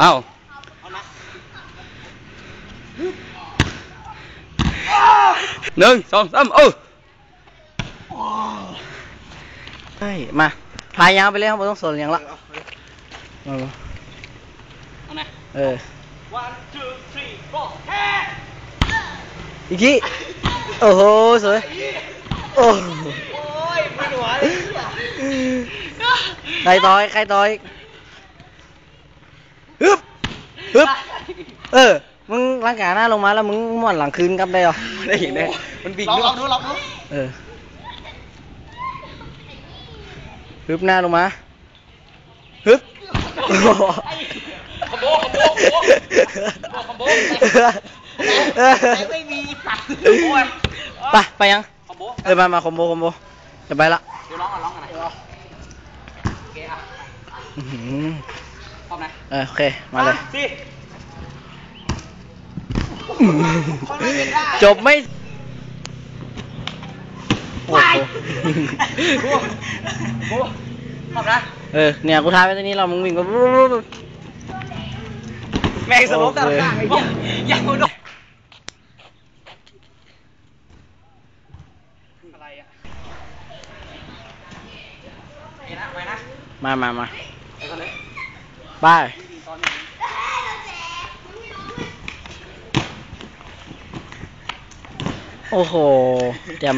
เอ้าหนึ่งสองสามเออใช่มาพายยาวไปเลยครับไม่ต้องสนอย่างละเอาเอาไหนเออ one two three four อีกทีโอ้โหสวยโอ้โอ้ยมันหัวเลยใครต่อยใครต่อย ฮึบฮึบเออ มึงร่างกายหน้าลงมาแล้วมึงม้วนหลังคืนกลับได้เหรอได้เห็นไหมมันบิดลองด้วยลองดูลองดูเออฮึบหน้าลงมาฮึบโอ้โหขโมยขโมยขโมยขโมยไม่มีสัตว์ไปไปยังขโมยเออมามาคอมโบคอมโบจะไปละเดี๋ยวร้องก่อนร้องก่อนนะโอเคอะอื้อหือ พร้อมนะเออโอเค มาเลยสี่จบไม่โอ้โหโอ้โหพร้อมนะ เออ เนี่ย กูทายไปตรงนี้เรามึงวิ่งก็แม่งสลบตาโอเคข้างไอ้เหี้ยยังไม่โดนอะไรอะไปนะไปนะ มามามา ไปกันเลย ไปโอ้โหเต็ม